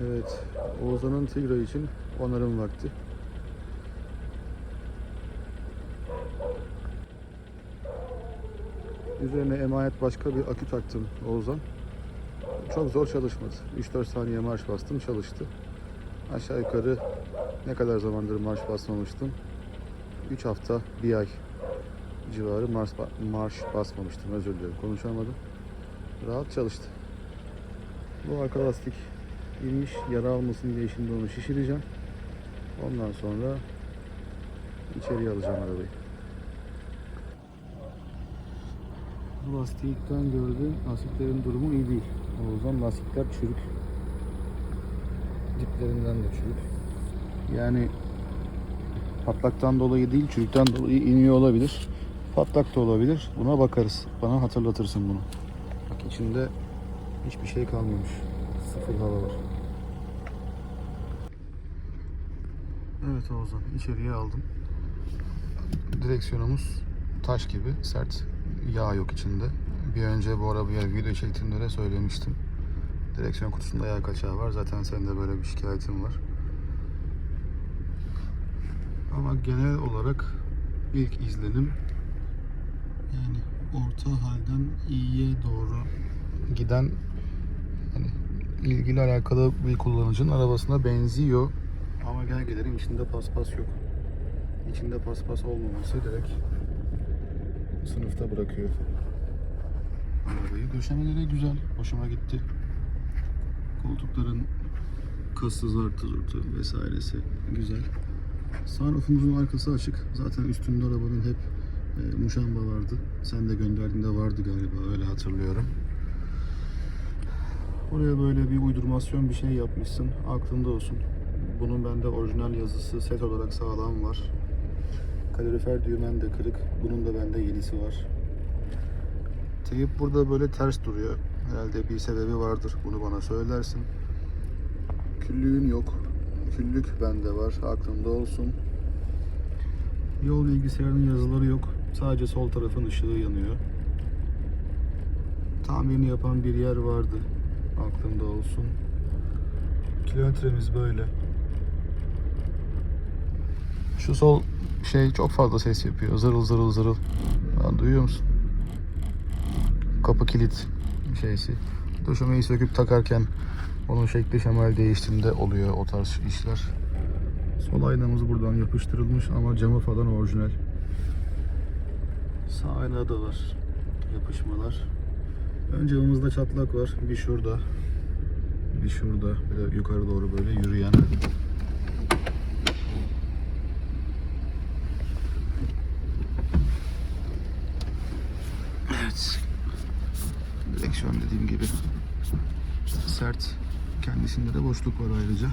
Evet, Oğuzhan'ın Tigra için onarım vakti. Üzerine emanet başka bir akü taktım Oğuzhan. Çok zor çalışmadı. 3-4 saniye marş bastım çalıştı. Aşağı yukarı ne kadar zamandır marş basmamıştım? 3 hafta, 1 ay civarı marş, marş basmamıştım. Özür dilerim konuşamadım. Rahat çalıştı. Bu arka lastik inmiş. Yara almasın diye şimdi onu şişireceğim. Ondan sonra içeriye alacağım arabayı. Lastikten gördüğüm lastiklerin durumu iyi değil. O yüzden lastikler çürük. Diplerinden de çürük. Yani patlaktan dolayı değil, çürükten dolayı iniyor olabilir. Patlak da olabilir. Buna bakarız. Bana hatırlatırsın bunu. Bak içinde hiçbir şey kalmamış. Sıfır hava var. Evet Oğuzhan içeriye aldım. Direksiyonumuz taş gibi sert. Yağ yok içinde. Bir önce bu arabaya video çektiğimde de söylemiştim. Direksiyon kutusunda yağ kaçağı var. Zaten senin de böyle bir şikayetin var. Ama genel olarak ilk izlenim yani orta halden iyiye doğru giden hani ilgili alakalı bir kullanıcının arabasına benziyor. Ama gel gelelim içinde paspas yok. İçinde paspas olmaması direkt sınıfta bırakıyor. Arabayı döşemeleri güzel. Hoşuma gitti. Koltukların kası zartı zurtu vesairesi güzel. Sunroofumuzun arkası açık. Zaten üstünde arabanın hep e, muşamba vardı. Sen de gönderdiğinde vardı galiba öyle hatırlıyorum. Oraya böyle bir uydurmasyon bir şey yapmışsın. Aklında olsun. Bunun bende orijinal yazısı set olarak sağlam var. Kalorifer düğmen de kırık. Bunun da bende yenisi var. Teyip burada böyle ters duruyor. Herhalde bir sebebi vardır. Bunu bana söylersin. Küllüğün yok. Küllük bende var. Aklında olsun. Yol bilgisayarının yazıları yok. Sadece sol tarafın ışığı yanıyor. Tamirini yapan bir yer vardı. Aklında olsun. Kilometremiz böyle. Şu sol şey çok fazla ses yapıyor. Zırıl zırıl zırıl. Ha, duyuyor musun? Kapı kilit şeysi. Döşemeyi söküp takarken onun şekli şemal değiştiğinde oluyor o tarz işler. Sol aynamız buradan yapıştırılmış ama camı falan orijinal. Sağ aynada da var yapışmalar. Ön camımızda çatlak var. Bir şurada. Bir şurada. Bir de yukarı doğru böyle yürüyen. Evet. Direksiyon dediğim gibi sert. Kendisinde de boşluk var ayrıca.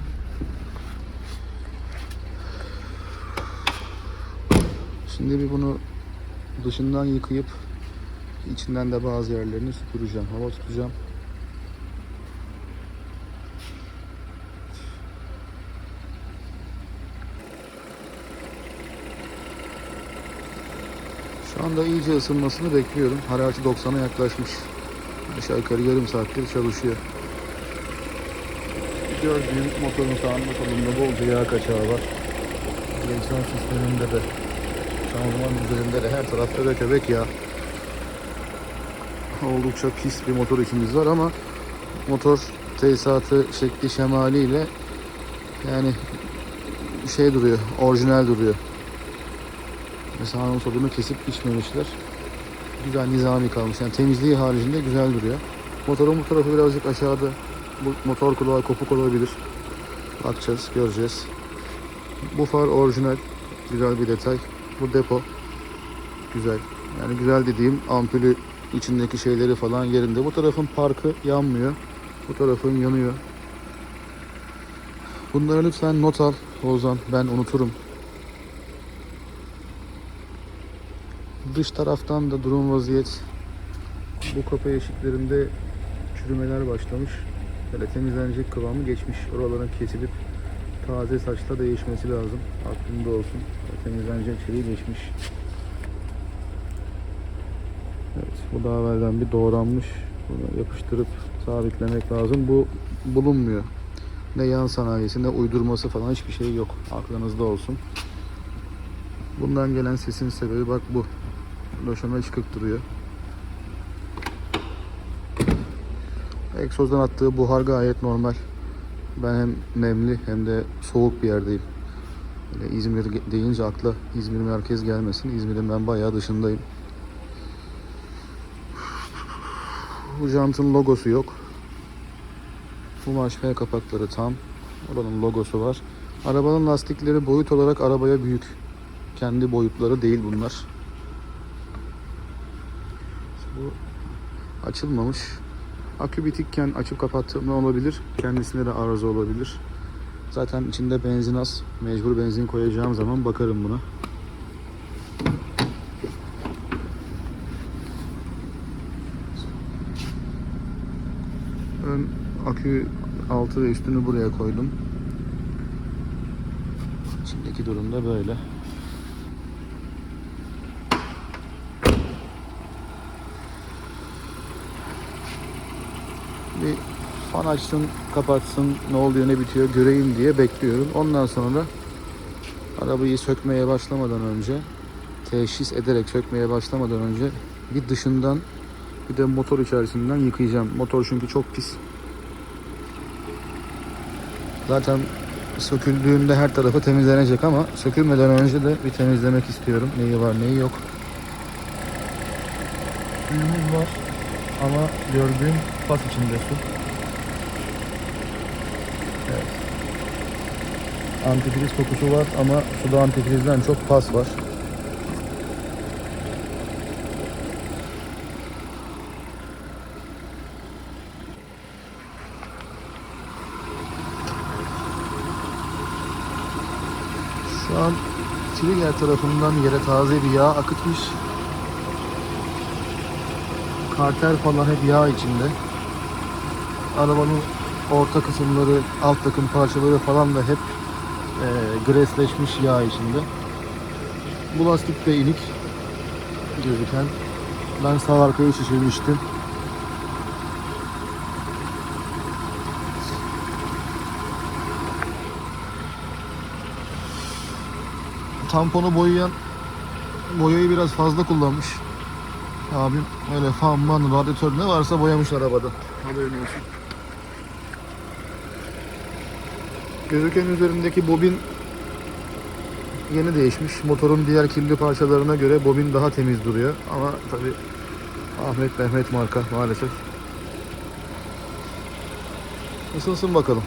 Şimdi bir bunu dışından yıkayıp içinden de bazı yerlerini süpüreceğim. Hava tutacağım. Şu anda iyice ısınmasını bekliyorum. Harareti 90'a yaklaşmış. Aşağı yukarı yarım saattir çalışıyor. Gördüğüm motorun sağında solunda bolca yağ kaçağı var. Direksiyon sisteminde de şanzıman üzerinde de her tarafta da köpek yağ. Oldukça pis bir motor işimiz var ama motor tesisatı şekli şemaliyle yani şey duruyor, orijinal duruyor. Mesela onun solunu kesip biçmemişler. Güzel nizami kalmış. Yani temizliği haricinde güzel duruyor. Motorun bu tarafı birazcık aşağıda. Bu motor kulağı kopuk olabilir. Bakacağız, göreceğiz. Bu far orijinal. Güzel bir detay. Bu depo. Güzel. Yani güzel dediğim ampulü içindeki şeyleri falan yerinde. Bu tarafın parkı yanmıyor. Bu tarafın yanıyor. Bunları lütfen not al Ozan. Ben unuturum. Dış taraftan da durum vaziyet. Bu kapı eşiklerinde çürümeler başlamış. Böyle temizlenecek kıvamı geçmiş. Oraların kesilip taze saçla değişmesi lazım. Aklında olsun. Temizlenecek şeyi geçmiş. Evet, bu daha evvelden bir doğranmış. Bunu yapıştırıp sabitlemek lazım. Bu bulunmuyor. Ne yan sanayisi ne uydurması falan hiçbir şey yok. Aklınızda olsun. Bundan gelen sesin sebebi bak bu. Döşeme çıkık duruyor. Egzozdan attığı buhar gayet normal. Ben hem nemli hem de soğuk bir yerdeyim. Böyle İzmir deyince akla İzmir merkez gelmesin. İzmir'in ben bayağı dışındayım. Bu jantın logosu yok. Kumaş F kapakları tam. Oranın logosu var. Arabanın lastikleri boyut olarak arabaya büyük. Kendi boyutları değil bunlar. Bu açılmamış. Akü bitikken açıp kapattığımda olabilir. Kendisine de arıza olabilir. Zaten içinde benzin az. Mecbur benzin koyacağım zaman bakarım buna. Ön akü altı ve üstünü buraya koydum. İçindeki durum da böyle. Bir fan açsın, kapatsın, ne oluyor ne bitiyor göreyim diye bekliyorum. Ondan sonra arabayı sökmeye başlamadan önce teşhis ederek sökmeye başlamadan önce bir dışından bir de motor içerisinden yıkayacağım. Motor çünkü çok pis. Zaten söküldüğünde her tarafı temizlenecek ama sökülmeden önce de bir temizlemek istiyorum. Neyi var neyi yok. Suyumuz var ama gördüğüm pas içinde su. Evet. Antifriz kokusu var ama suda antifrizden çok pas var. Şu an trigger tarafından yere taze bir yağ akıtmış. Karter falan hep yağ içinde. Arabanın orta kısımları, alt takım parçaları falan da hep e, gresleşmiş yağ içinde. Bu lastik de inik gözüken. Ben sağ arkayı şişirmiştim. tamponu boyayan boyayı biraz fazla kullanmış. Abim öyle fan, man, radyatör ne varsa boyamış arabada. Haberin olsun. Gözüken üzerindeki bobin yeni değişmiş. Motorun diğer kirli parçalarına göre bobin daha temiz duruyor. Ama tabi Ahmet Mehmet marka maalesef. Isınsın bakalım.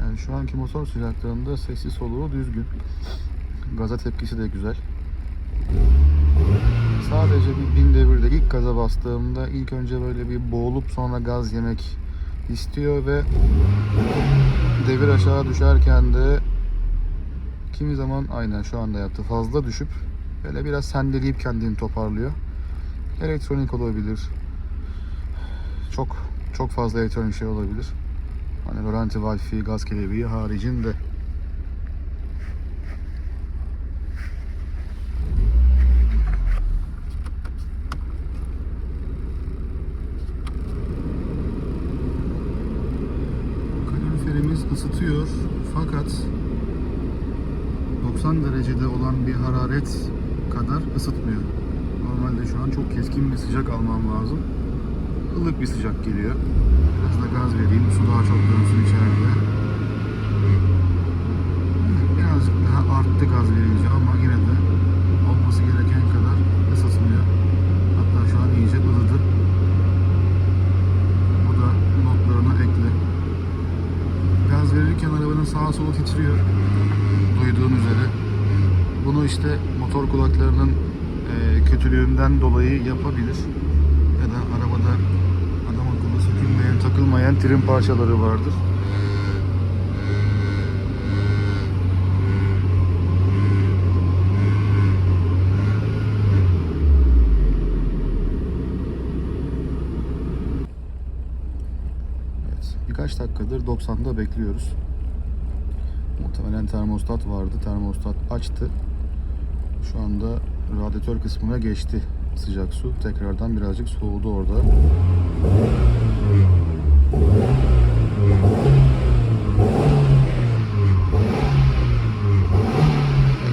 Yani motor sıcaklığında sesi soluğu düzgün. Gaza tepkisi de güzel. Sadece bir bin devirde ilk gaza bastığımda ilk önce böyle bir boğulup sonra gaz yemek istiyor ve devir aşağı düşerken de kimi zaman aynen şu anda yaptı fazla düşüp böyle biraz sendeleyip kendini toparlıyor. Elektronik olabilir. Çok çok fazla elektronik şey olabilir. Hani rölanti, wi gaz kelebeği haricinde. Kaloriferimiz ısıtıyor fakat 90 derecede olan bir hararet kadar ısıtmıyor. Normalde şu an çok keskin bir sıcak almam lazım. Ilık bir sıcak geliyor. Gaz vereyim. Su daha çok dönsün içeride. Birazcık daha arttı gaz verince ama yine de olması gereken kadar ısıtmıyor. Hatta şu an iyice ılıdı. Bu da notlarına ekle. Gaz verirken arabanın sağa solu titriyor. Duyduğun üzere. Bunu işte motor kulaklarının eee, kötülüğünden dolayı yapabilir. Ya da arabada takılmayan trim parçaları vardır. Evet, birkaç dakikadır 90'da bekliyoruz. Muhtemelen termostat vardı. Termostat açtı. Şu anda radyatör kısmına geçti sıcak su. Tekrardan birazcık soğudu orada.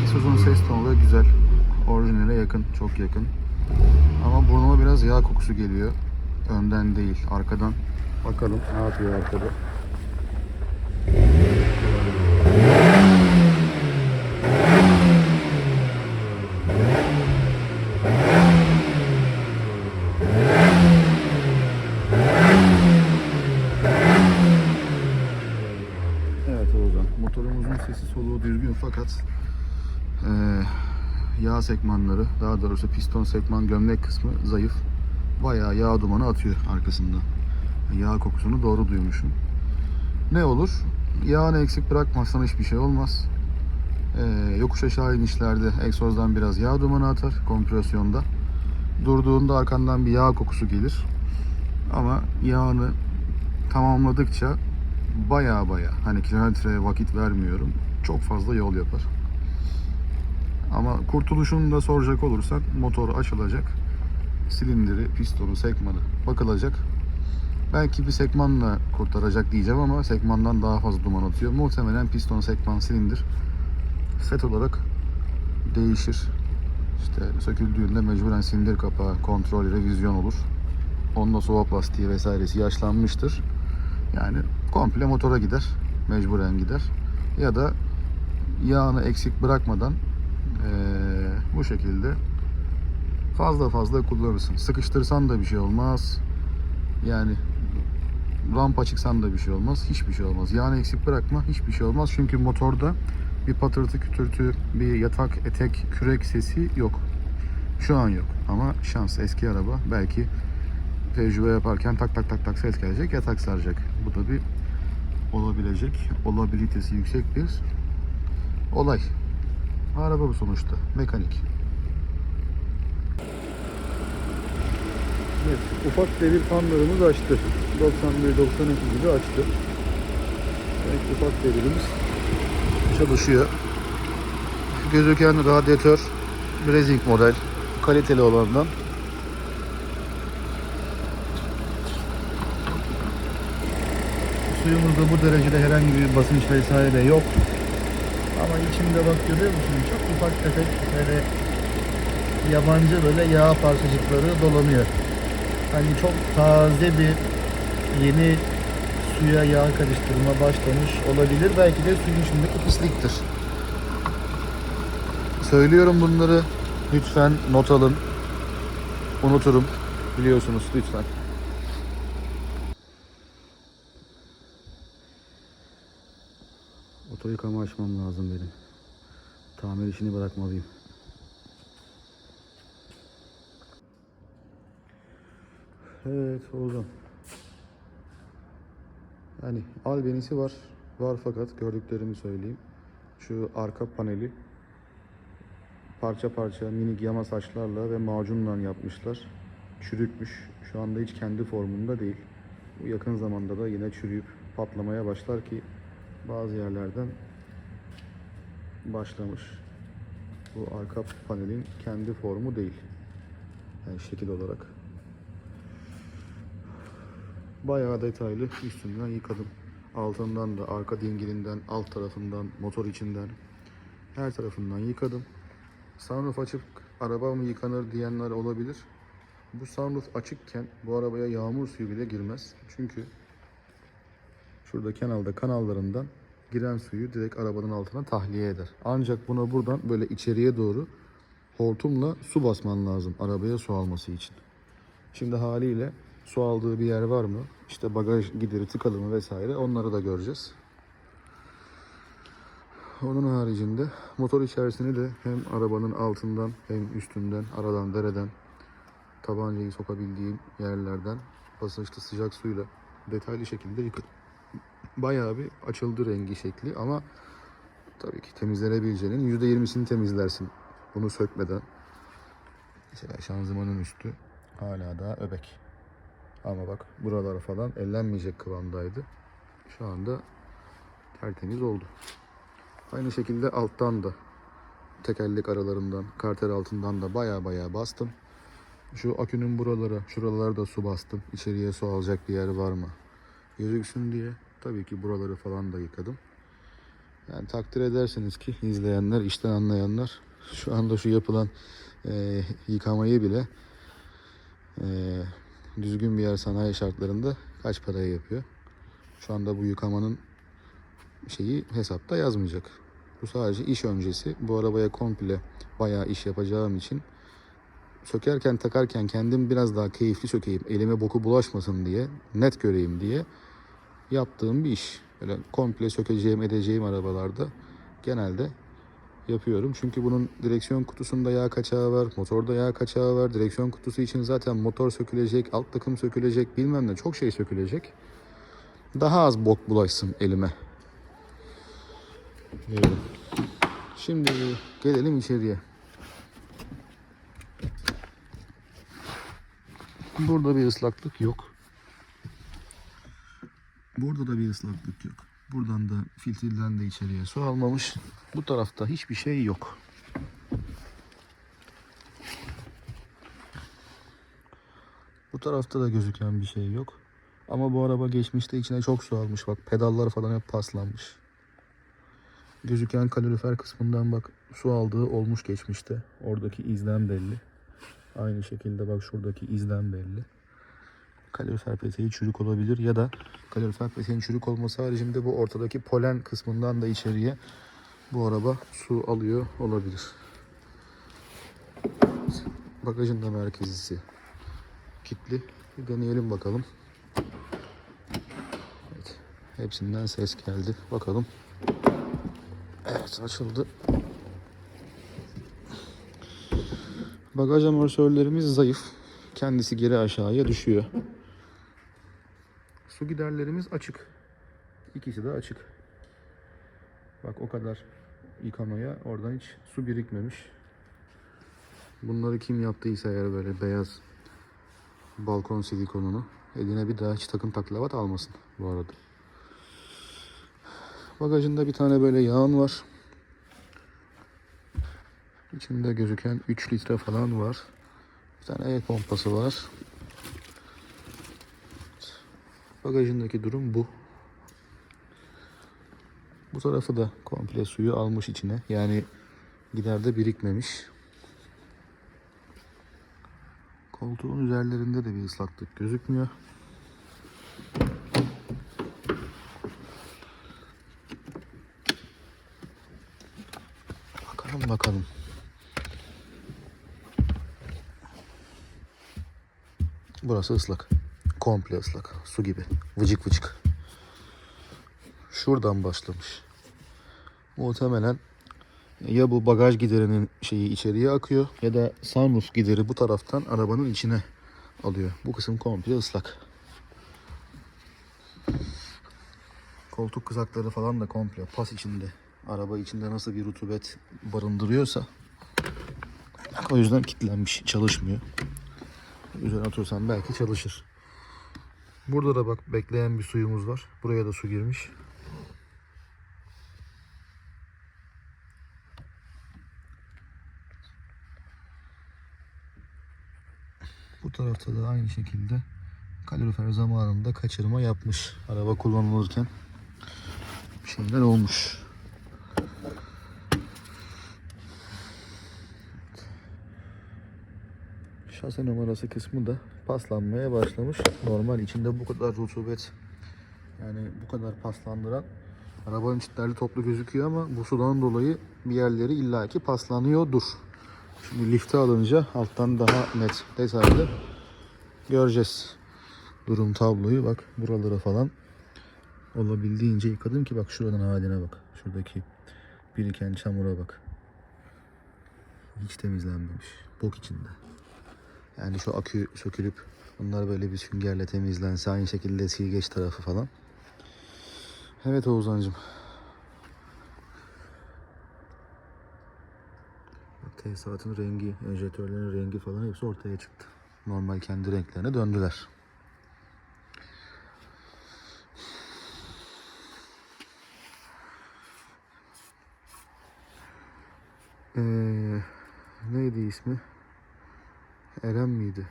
Egzozun ses da güzel. Orijinale yakın, çok yakın. Ama burnuma biraz yağ kokusu geliyor. Önden değil, arkadan. Bakalım ne yapıyor arkada. Evet Oğuzhan. Motorumuzun sesi soluğu düzgün fakat eee, yağ sekmanları, daha doğrusu piston sekman gömlek kısmı zayıf. Bayağı yağ dumanı atıyor arkasından. Yağ kokusunu doğru duymuşum. Ne olur? Yağını eksik bırakmazsan hiçbir şey olmaz. Eee, yokuş aşağı inişlerde egzozdan biraz yağ dumanı atar kompresyonda. Durduğunda arkandan bir yağ kokusu gelir. Ama yağını tamamladıkça baya baya hani kilometreye vakit vermiyorum. Çok fazla yol yapar. Ama kurtuluşunu da soracak olursak motor açılacak. Silindiri, pistonu, sekmanı bakılacak. Belki bir sekmanla kurtaracak diyeceğim ama sekmandan daha fazla duman atıyor. Muhtemelen piston, sekman, silindir set olarak değişir. İşte söküldüğünde mecburen silindir kapağı, kontrol, revizyon olur. Onda soğuk plastiği vesairesi yaşlanmıştır. Yani komple motora gider. Mecburen gider. Ya da yağını eksik bırakmadan bu şekilde fazla fazla kullanırsın. Sıkıştırsan da bir şey olmaz. Yani rampa çıksan da bir şey olmaz. Hiçbir şey olmaz. Yağını eksik bırakma. Hiçbir şey olmaz. Çünkü motorda bir patırtı kütürtü, bir yatak, etek, kürek sesi yok. Şu an yok. Ama şans eski araba belki tecrübe yaparken tak tak tak tak ses gelecek, yatak saracak. Bu da bir olabilecek, olabilitesi yüksek bir olay. Araba bu sonuçta, mekanik. Evet, ufak devir fanlarımız açtı. 91-92 gibi açtı. Evet, ufak devirimiz çalışıyor. Gözüken radyatör Brezing model, kaliteli olandan. Suyumuzda bu derecede herhangi bir basınç vesaire yok. İçinde bak görüyor musun? Çok ufak tefek böyle yabancı böyle yağ parçacıkları dolanıyor. Hani çok taze bir yeni suya yağ karıştırma başlamış olabilir. Belki de suyun içindeki pisliktir. Söylüyorum bunları. Lütfen not alın. Unuturum. Biliyorsunuz lütfen. Oto yıkama açmam lazım benim. Tamir işini bırakmalıyım. Evet Oğuzhan. Yani albenisi var. Var fakat gördüklerimi söyleyeyim. Şu arka paneli parça parça minik yama saçlarla ve macunla yapmışlar. Çürükmüş. Şu anda hiç kendi formunda değil. Bu yakın zamanda da yine çürüyüp patlamaya başlar ki bazı yerlerden başlamış. Bu arka panelin kendi formu değil. Yani şekil olarak. Bayağı detaylı üstünden yıkadım. Altından da arka dingilinden, alt tarafından, motor içinden her tarafından yıkadım. Sunroof açıp araba mı yıkanır diyenler olabilir. Bu sunroof açıkken bu arabaya yağmur suyu bile girmez. Çünkü şurada kenarda kanallarından giren suyu direkt arabanın altına tahliye eder. Ancak buna buradan böyle içeriye doğru hortumla su basman lazım arabaya su alması için. Şimdi haliyle su aldığı bir yer var mı? İşte bagaj gideri tıkalı mı vesaire onları da göreceğiz. Onun haricinde motor içerisini de hem arabanın altından hem üstünden, aradan, dereden tabancayı sokabildiğim yerlerden basınçlı sıcak suyla detaylı şekilde yıkadım. Bayağı bir açıldı rengi şekli ama tabii ki temizlenebileceğinin %20'sini temizlersin bunu sökmeden. Mesela şanzımanın üstü hala daha öbek. Ama bak buralar falan ellenmeyecek kıvamdaydı. Şu anda tertemiz oldu. Aynı şekilde alttan da tekerlek aralarından, karter altından da baya baya bastım. Şu akünün buralara, şuralara da su bastım. İçeriye su alacak bir yer var mı? Gözüksün diye. Tabii ki buraları falan da yıkadım. Yani takdir edersiniz ki izleyenler, işten anlayanlar şu anda şu yapılan e, yıkamayı bile e, düzgün bir yer sanayi şartlarında kaç paraya yapıyor? Şu anda bu yıkamanın şeyi hesapta yazmayacak. Bu sadece iş öncesi. Bu arabaya komple bayağı iş yapacağım için sökerken takarken kendim biraz daha keyifli sökeyim. Elime boku bulaşmasın diye, net göreyim diye yaptığım bir iş. Böyle komple sökeceğim, edeceğim arabalarda genelde yapıyorum. Çünkü bunun direksiyon kutusunda yağ kaçağı var, motorda yağ kaçağı var. Direksiyon kutusu için zaten motor sökülecek, alt takım sökülecek, bilmem ne çok şey sökülecek. Daha az bok bulaşsın elime. Diyorum. Şimdi gelelim içeriye. Burada bir ıslaklık yok. Burada da bir ıslaklık yok. Buradan da filtreden de içeriye su almamış. Bu tarafta hiçbir şey yok. Bu tarafta da gözüken bir şey yok. Ama bu araba geçmişte içine çok su almış. Bak pedallar falan hep paslanmış. Gözüken kalorifer kısmından bak su aldığı olmuş geçmişte. Oradaki izlen belli. Aynı şekilde bak şuradaki izlen belli. Kalorifer peteği çürük olabilir ya da kalorifer peteğin çürük olması haricinde bu ortadaki polen kısmından da içeriye bu araba su alıyor olabilir. Bagajın da merkezisi kilitli. Bir deneyelim bakalım. Evet. Hepsinden ses geldi. Bakalım. Evet açıldı. Bagaj amortisörlerimiz zayıf. Kendisi geri aşağıya düşüyor. Su giderlerimiz açık. İkisi de açık. Bak o kadar yıkamaya oradan hiç su birikmemiş. Bunları kim yaptıysa eğer böyle beyaz balkon silikonunu eline bir daha hiç takım taklavat almasın bu arada. Bagajında bir tane böyle yağın var. İçinde gözüken 3 litre falan var. Bir tane el pompası var. Bagajındaki durum bu. Bu tarafı da komple suyu almış içine. Yani giderde birikmemiş. Koltuğun üzerlerinde de bir ıslaklık gözükmüyor. Bakalım bakalım. Burası ıslak. Komple ıslak. Su gibi. Vıcık vıcık. Şuradan başlamış. Muhtemelen ya bu bagaj giderinin şeyi içeriye akıyor ya da sunroof gideri bu taraftan arabanın içine alıyor. Bu kısım komple ıslak. Koltuk kızakları falan da komple pas içinde. Araba içinde nasıl bir rutubet barındırıyorsa o yüzden kilitlenmiş, çalışmıyor. Üzerine otursam belki çalışır. Burada da bak bekleyen bir suyumuz var. Buraya da su girmiş. Bu tarafta da aynı şekilde kalorifer zamanında kaçırma yapmış. Araba kullanılırken bir şeyler olmuş. Şase numarası kısmı da paslanmaya başlamış. Normal içinde bu kadar rutubet yani bu kadar paslandıran arabanın çitlerli toplu gözüküyor ama bu sudan dolayı bir yerleri illaki paslanıyordur. Şimdi lifte alınca alttan daha net detaylı göreceğiz. Durum tabloyu bak buralara falan olabildiğince yıkadım ki bak şuradan haline bak. Şuradaki biriken çamura bak. Hiç temizlenmemiş. Bok içinde. Yani şu akü sökülüp bunlar böyle bir süngerle temizlense aynı şekilde silgeç tarafı falan. Evet Oğuzhan'cığım. Tesisatın rengi, enjektörlerin rengi falan hepsi ortaya çıktı. Normal kendi renklerine döndüler. Ee, neydi ismi? Eren miydi?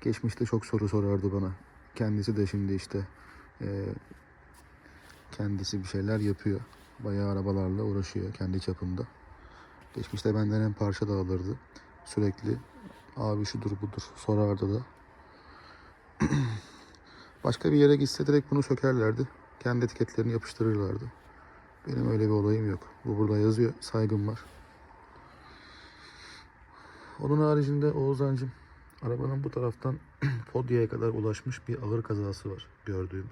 Geçmişte çok soru sorardı bana. Kendisi de şimdi işte e, kendisi bir şeyler yapıyor. Bayağı arabalarla uğraşıyor kendi çapında. Geçmişte benden hem parça da alırdı. Sürekli abi şudur budur sorardı da. Başka bir yere gitse direkt bunu sökerlerdi. Kendi etiketlerini yapıştırırlardı. Benim öyle bir olayım yok. Bu burada yazıyor. Saygım var. Onun haricinde Oğuzancım arabanın bu taraftan podyaya kadar ulaşmış bir ağır kazası var gördüğüm.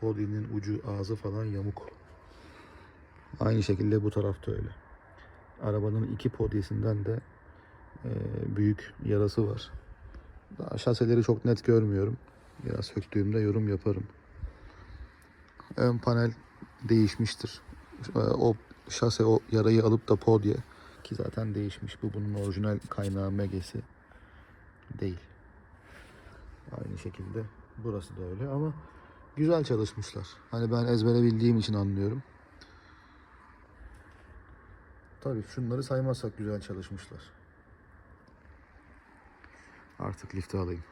Podyenin ucu ağzı falan yamuk. Aynı şekilde bu tarafta öyle. Arabanın iki podyesinden de e, büyük yarası var. Daha şaseleri çok net görmüyorum. Biraz söktüğümde yorum yaparım. Ön panel değişmiştir. E, O şase o yarayı alıp da podye ki zaten değişmiş. Bu bunun orijinal kaynağı megesi değil. Aynı şekilde burası da öyle ama güzel çalışmışlar. Hani ben ezbere bildiğim için anlıyorum. Tabii şunları saymazsak güzel çalışmışlar. Artık lifte alayım.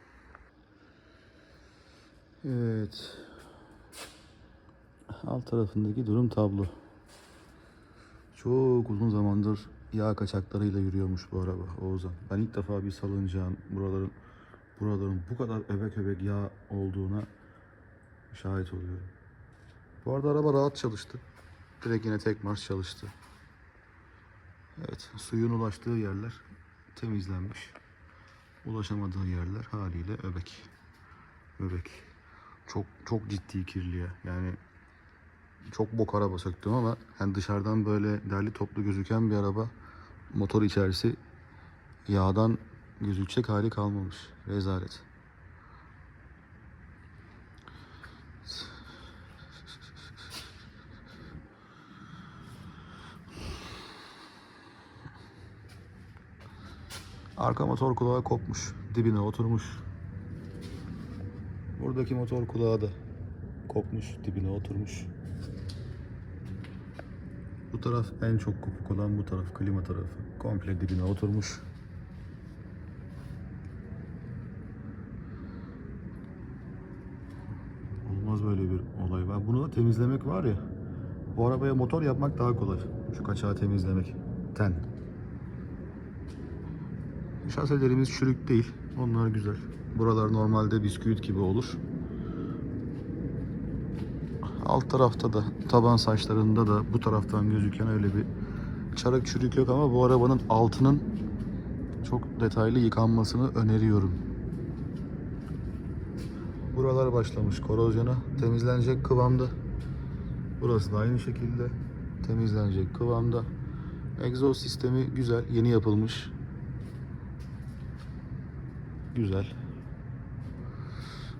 Evet. Alt tarafındaki durum tablo. Çok uzun zamandır yağ kaçaklarıyla yürüyormuş bu araba Oğuzhan. Ben ilk defa bir salıncağın buraların buraların bu kadar öbek öbek yağ olduğuna şahit oluyorum. Bu arada araba rahat çalıştı. Direkt yine tek marş çalıştı. Evet, suyun ulaştığı yerler temizlenmiş. Ulaşamadığı yerler haliyle öbek. Öbek. Çok çok ciddi kirli ya. Yani çok bok araba söktüm ama yani dışarıdan böyle derli toplu gözüken bir araba motor içerisi yağdan gözükecek hali kalmamış. Rezalet. Arka motor kulağı kopmuş. Dibine oturmuş. Buradaki motor kulağı da kopmuş. Dibine oturmuş. Bu taraf en çok kopuk olan bu taraf. Klima tarafı. Komple dibine oturmuş. Olmaz böyle bir olay. Ben bunu da temizlemek var ya. Bu arabaya motor yapmak daha kolay. Şu kaçağı temizlemek. Ten. Şaselerimiz çürük değil. Onlar güzel. Buralar normalde bisküvit gibi olur. Alt tarafta da taban saçlarında da bu taraftan gözüken öyle bir çarık çürük yok ama bu arabanın altının çok detaylı yıkanmasını öneriyorum. Buralar başlamış korozyona. Temizlenecek kıvamda. Burası da aynı şekilde temizlenecek kıvamda. Egzoz sistemi güzel, yeni yapılmış. Güzel.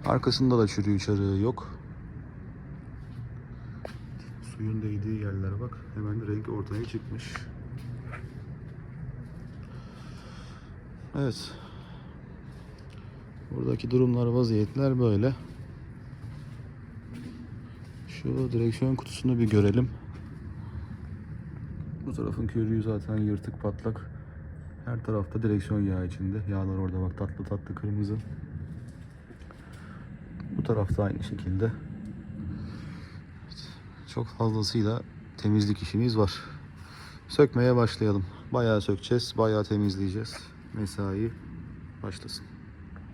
Arkasında da çürüğü çarığı yok. Suyun değdiği yerlere bak. Hemen renk ortaya çıkmış. Evet. Buradaki durumlar, vaziyetler böyle. Şu direksiyon kutusunu bir görelim. Bu tarafın körüğü zaten yırtık patlak. Her tarafta direksiyon yağı içinde. Yağlar orada bak tatlı tatlı kırmızı. Bu tarafta aynı şekilde. Çok fazlasıyla temizlik işimiz var. Sökmeye başlayalım. Bayağı sökeceğiz, bayağı temizleyeceğiz. Mesai başlasın.